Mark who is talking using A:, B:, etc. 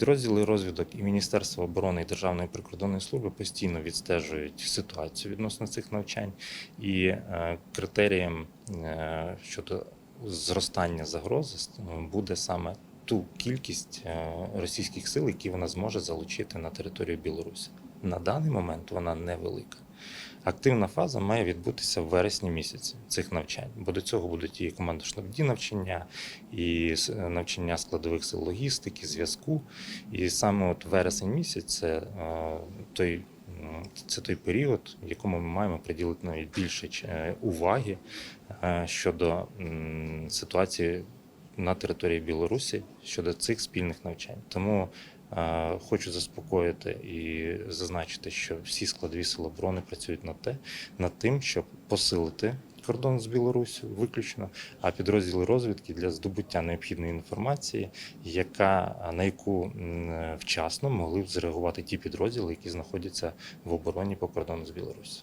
A: Підрозділи розвідок і Міністерства оборони і Державної прикордонної служби постійно відстежують ситуацію відносно цих навчань і е, критерієм е, щодо зростання загрози е, буде саме ту кількість російських сил, які вона зможе залучити на територію Білорусі. На даний момент вона невелика. Активна фаза має відбутися в вересні місяці цих навчань, бо до цього будуть і командно-штабні навчання, і навчання складових сил логістики, зв'язку. І саме от вересень місяць це е, той. Це той період, якому ми маємо приділити навіть більше е, уваги е, щодо ситуації на території Білорусі щодо цих спільних навчань. Тому хочу заспокоїти і зазначити, що всі складові сили оборони працюють над те, над тим, щоб посилити кордон з Білорусі виключно, а підрозділи розвідки для здобуття необхідної інформації, яка на яку вчасно могли б зреагувати ті підрозділи, які знаходяться в обороні по кордону з Білорусі.